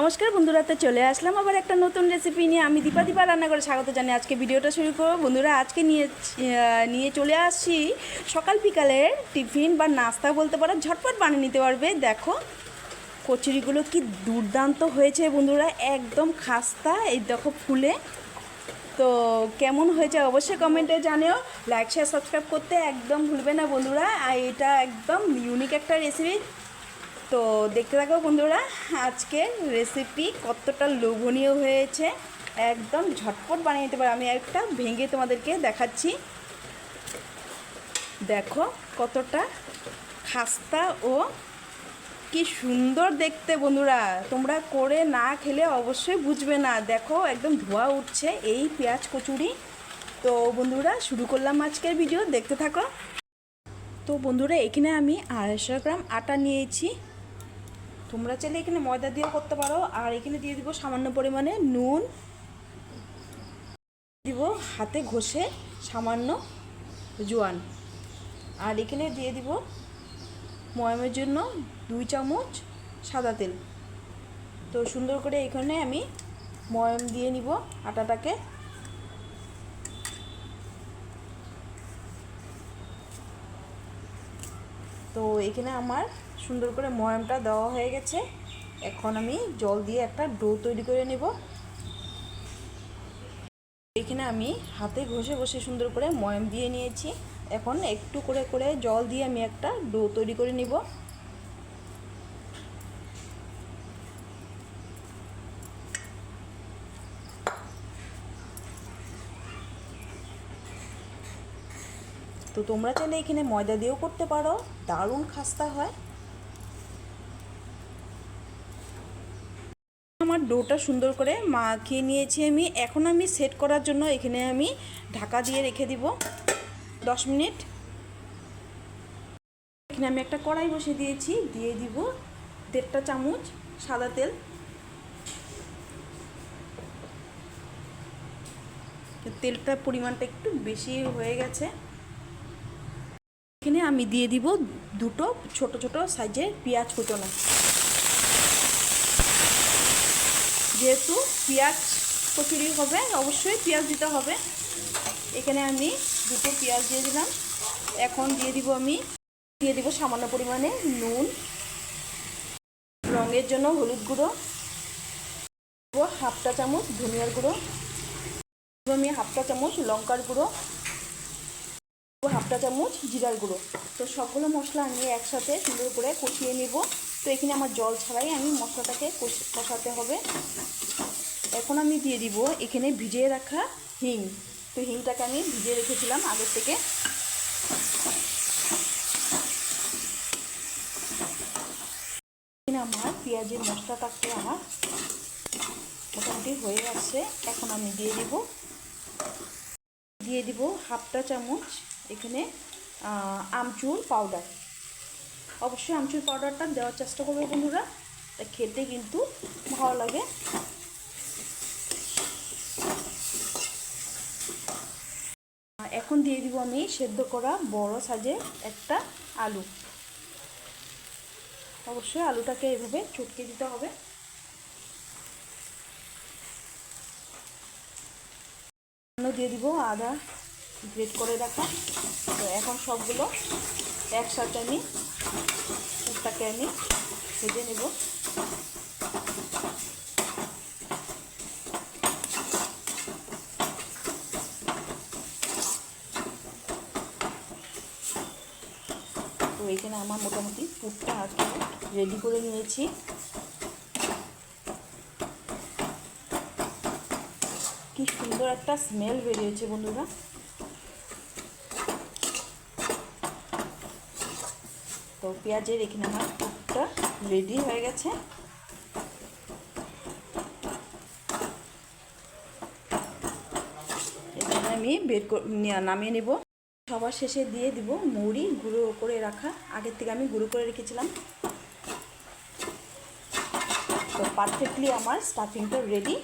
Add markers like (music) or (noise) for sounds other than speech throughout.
নমস্কার বন্ধুরা, তো চলে আসলাম আবার একটা নতুন রেসিপি নিয়ে। আমি দীপা দীপা রান্না করে স্বাগত জানাই আজকে ভিডিওটা শুরু করব। বন্ধুরা, আজকে নিয়ে নিয়ে চলে আসছি সকাল বিকালের টিফিন বা নাস্তা বলতে পারো, ঝটপট বানিয়ে নিতে পারবে। দেখো, কচুরিগুলো কি দুর্দান্ত হয়েছে বন্ধুরা, একদম খাস্তা, এই দেখো ফুলে। তো কেমন হয়েছে অবশ্যই কমেন্টে জানিও। লাইক শেয়ার সাবস্ক্রাইব করতে একদম ভুলবে না বন্ধুরা, আর এটা একদম ইউনিক একটা রেসিপি তো দেখতে থাকো বন্ধুরা, আজকের রেসিপি কতটা লোভনীয় হয়েছে। একদম ঝটপট বানিয়ে নিতে পারো, আমি একটা ভেঙে তোমাদেরকে দেখাচ্ছি। দেখো কতটা খাস্তা ও কি সুন্দর দেখতে বন্ধুরা, তোমরা করে না খেলে অবশ্যই বুঝবে না। দেখো একদম ধোয়া উঠছে, এই পেঁয়াজ কচুরি। তো বন্ধুরা, শুরু করলাম আজকের ভিডিও দেখতে থাকো। তো বন্ধুরা, এখানে আমি আড়াইশো গ্রাম আটা নিয়েছি। তোমরা চাইলে এখানে ময়দা দিয়েও করতে পারো, আর এখানে দিয়ে দিব সামান্য পরিমাণে নুন। দিব হাতে ঘষে সামান্য জোয়ান। আর এখানে দিয়ে দিব ময়ামের জন্য দুই চামচ সাদা তেল। তো সুন্দর করে এখানে আমি ময়ম দিয়ে নিব আটাটাকে। তো এখানে আমার সুন্দর করে ময়ামটা দেওয়া হয়ে গেছে। এখন আমি জল দিয়ে একটা ডো তৈরি করে নেব। এখানে আমি হাতে ঘষে ঘষে সুন্দর করে ময়াম দিয়ে নিয়েছি। এখন একটু করে করে জল দিয়ে আমি একটা ডো তৈরি করে নিব। তো তোমরা চাইলে এখানে ময়দা দিয়েও করতে পারো। দারুণ খাস্তা হয় আমার ডোটা সুন্দর করে মাখিয়ে নিয়েছি আমি। এখন আমি সেট করার জন্য এখানে আমি ঢাকা দিয়ে রেখে দিব। দশ মিনিট। এখানে আমি একটা কড়াই বসিয়ে দিয়েছি, দিয়ে দিব দেড়টা চামচ সাদা তেল। তেলটার পরিমাণটা একটু বেশি হয়ে গেছে। এখানে আমি দিয়ে দিব দুটো ছোট ছোট সাইজের পেঁয়াজ কুচনো। যেহেতু পেঁয়াজ কচুরি হবে, অবশ্যই পেঁয়াজ দিতে হবে। এখানে আমি দুটো পেঁয়াজ দিয়ে দিলাম। এখন দিয়ে দিব আমি, দিয়ে দিব সামান্য পরিমাণে নুন, রঙের জন্য হলুদ গুঁড়ো হাফটা চামচ ধনিয়ার গুঁড়ো আমি হাফটা চামচ লঙ্কার গুঁড়ো হাফটা চামচ জিরার গুঁড়ো। তো সবগুলো মশলা আমি একসাথে সুন্দর করে কষিয়ে নেব। তো এখানে আমার জল ছাড়াই আমি মশলাটাকে কষ- কষাতে হবে। এখন আমি দিয়ে দিব এখানে ভিজিয়ে রাখা হিং। তো হিংটাকে আমি ভিজিয়ে রেখেছিলাম আগের থেকে। আমার পেঁয়াজের মশলাটাকে আমার মোটামুটি হয়ে আছে এখন আমি দিয়ে দিব। দিয়ে দিব হাফটা চামচ এখানে আমচুর পাউডার। অবশ্যই আমচুর পাউডারটা দেওয়ার চেষ্টা করবে বন্ধুরা। তা খেতে কিন্তু ভালো লাগে। এখন দিয়ে দিব আমি সেদ্ধ করা বড় সাজে একটা আলু। অবশ্যই আলুটাকে এভাবে চটকে দিতে হবে। দিয়ে দিব আদা, গ্রেট করে রাখা। তো এখন সবগুলো একসাথে আমি পুরটাকে আমি ভেজে নেব। তো এখানে আমার মোটামুটি পুরটা আজকে রেডি করে নিয়েছি। কি সুন্দর একটা স্মেল বেরিয়েছে বন্ধুরা। তো পেঁয়াজের এখানে আমার পুরটা রেডি হয়ে গেছে। এখানে আমি বের নামিয়ে নেব। সবার শেষে দিয়ে দিব মুড়ি গুঁড়ো করে রাখা। আগের থেকে আমি গুঁড়ো করে রেখেছিলাম। তো পারফেক্টলি আমার স্টাফিংটা রেডি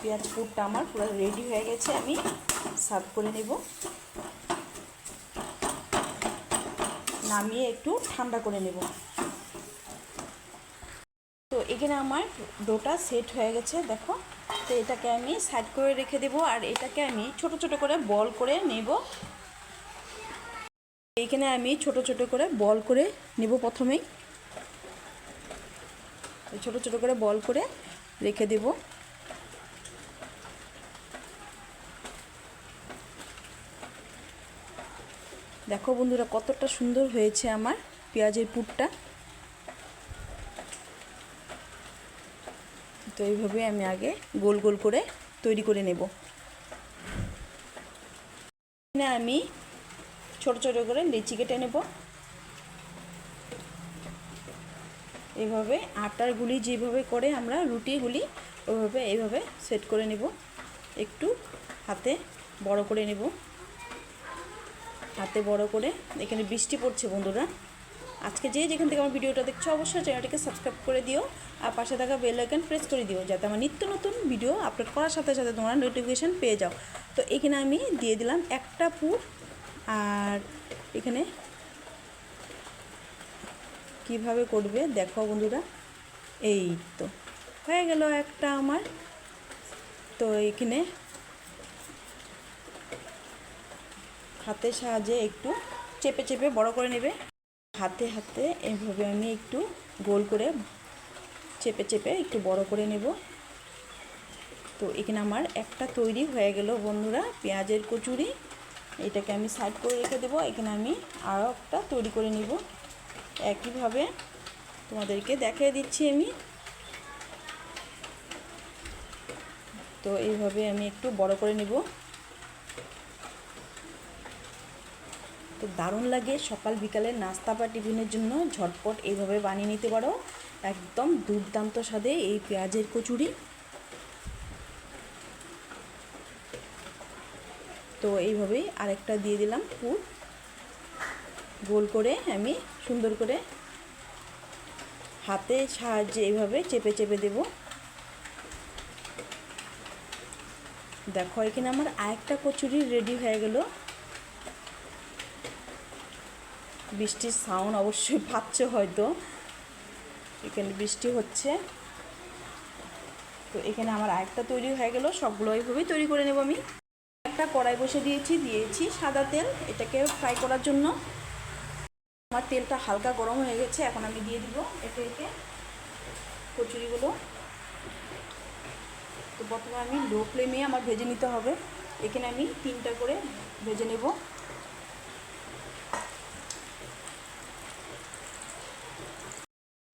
পেঁয়াজ পুরটা আমার পুরো রেডি হয়ে গেছে। আমি সার্ভ করে নেব। নামিয়ে একটু ঠান্ডা করে নেব। তো এখানে আমার ডোটা সেট হয়ে গেছে, দেখো। তো এটাকে আমি সাইড করে রেখে দেবো আর এটাকে আমি ছোট ছোট করে বল করে নেব। এইখানে আমি ছোট ছোট করে বল করে নেব প্রথমেই। ছোট ছোট করে বল করে রেখে দেব। দেখো বন্ধুরা, কতটা সুন্দর হয়েছে আমার পেঁয়াজের পুরটা। তো এইভাবে আমি আগে গোল গোল করে তৈরি করে নেব। আমি ছোট ছোট করে লিচি কেটে নেব। এভাবে আটার গুলি যেভাবে করে আমরা রুটিগুলি ওইভাবে এইভাবে সেট করে নেব। একটু হাতে বড় করে নেব। হাতে বড় করে। এখানে বৃষ্টি পড়ছে বন্ধুরা। আজকে যে যেখান থেকে আমার ভিডিওটা দেখছ, অবশ্যই চ্যানেলটিকে সাবস্ক্রাইব করে দিও আর পাশে থাকা বেল আইকন প্রেস করে দিও, যাতে আমার নিত্য নতুন ভিডিও আপলোড করার সাথে সাথে তোমরা নোটিফিকেশান পেয়ে যাও। তো এখানে আমি দিয়ে দিলাম একটা পুর আর এখানে কীভাবে করবে দেখো বন্ধুরা। এই তো, হয়ে গেল একটা আমার। তো এখানে হাতের সাহায্যে একটু চেপে চেপে বড় করে নেবে। হাতে হাতে এইভাবে আমি একটু গোল করে চেপে চেপে একটু বড় করে নেব। তো এখানে আমার একটা তৈরি হয়ে গেল বন্ধুরা, পেঁয়াজের কচুরি। এটাকে আমি সাইড করে রেখে দেবো, এখানে আমি আরও একটা তৈরি করে নিব। একইভাবে তোমাদেরকে দেখিয়ে দিচ্ছি আমি। তো এইভাবে আমি একটু বড় করে নেব। তো দারুণ লাগে। সকাল, বিকালে নাস্তা বা টিফিনের জন্য ঝটপট এইভাবে বানিয়ে নিতে পারো। একদম দুর্দান্ত স্বাদে এই পেঁয়াজের কচুরি। তো এইভাবেই আরেকটা দিয়ে দিলাম পুর। গোল করে আমি সুন্দর করে হাতে সাহায্যে এইভাবে চেপে চেপে দেব। দেখো এখানে আমার আরেকটা কচুরি রেডি হয়ে গেল। বৃষ্টির সাউন্ড অবশ্যই (laughs) পাচ্ছ হয়তো। এখানে বৃষ্টি হচ্ছে। তো এখানে আমার আরেকটা তৈরি হয়ে গেল, সবগুলো এইভাবেই তৈরি করে নেব আমি। একটা কড়াই বসে দিয়েছি দিয়েছি সাদা তেল, এটাকে ফ্রাই করার জন্য। আমার তেলটা হালকা গরম হয়ে গেছে, এখন আমি দিয়ে দিব একে একে কচুরিগুলো। তো প্রথমে আমি লো ফ্লেমে আমার ভেজে নিতে হবে। এখানে আমি তিনটা করে ভেজে নেব।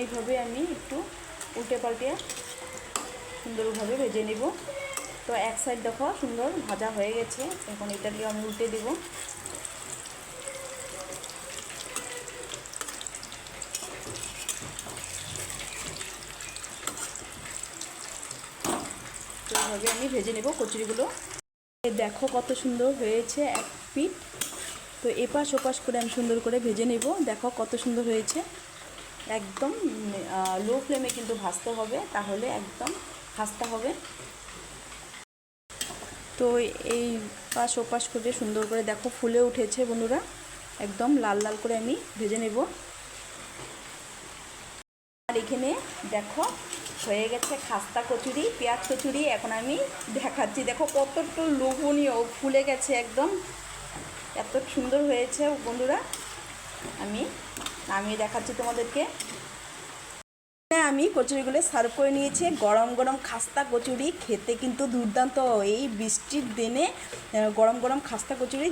এইভাবে আমি একটু উল্টে পাল্টে সুন্দরভাবে ভেজে নেব। তো এক সাইড দেখো সুন্দর ভাজা হয়ে গেছে। এখন এটাকে আমি উল্টে দেব। এইভাবে আমি ভেজে নেব কচুরিগুলো। দেখো কত সুন্দর হয়েছে এক পিঠ। তো এপাশ ওপাশ করে আমি সুন্দর করে ভেজে নেব। দেখো কত সুন্দর হয়েছে। একদম লো ফ্লেমে কিন্তু ভাজতে হবে, তাহলে একদম ভাজতে হবে। তো এই পাশ ওপাশ করে সুন্দর করে দেখো, ফুলে উঠেছে বন্ধুরা। একদম লাল লাল করে আমি ভেজে নেব। আর এখানে দেখো, হয়ে গেছে খাস্তা কচুরি, পেঁয়াজ কচুরি, এখন আমি দেখাচ্ছি। দেখো কতটা লোভনীয়, ফুলে গেছে একদম। এত সুন্দর হয়েছে বন্ধুরা। আমি আমি দেখাচ্ছি তোমাদেরকে। আমি কচুরিগুলো সার্ভ করে নিয়েছি। গরম গরম খাস্তা কচুরি খেতে কিন্তু দুর্দান্ত। এই বৃষ্টির দিনে গরম গরম খাস্তা কচুরি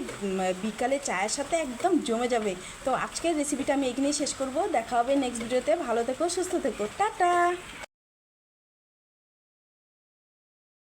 বিকালে চায়ের সাথে একদম জমে যাবে। তো আজকের রেসিপিটা আমি এখানেই শেষ করব। দেখা হবে নেক্সট ভিডিওতে ভালো থেকো, সুস্থ থেকো। টাটা!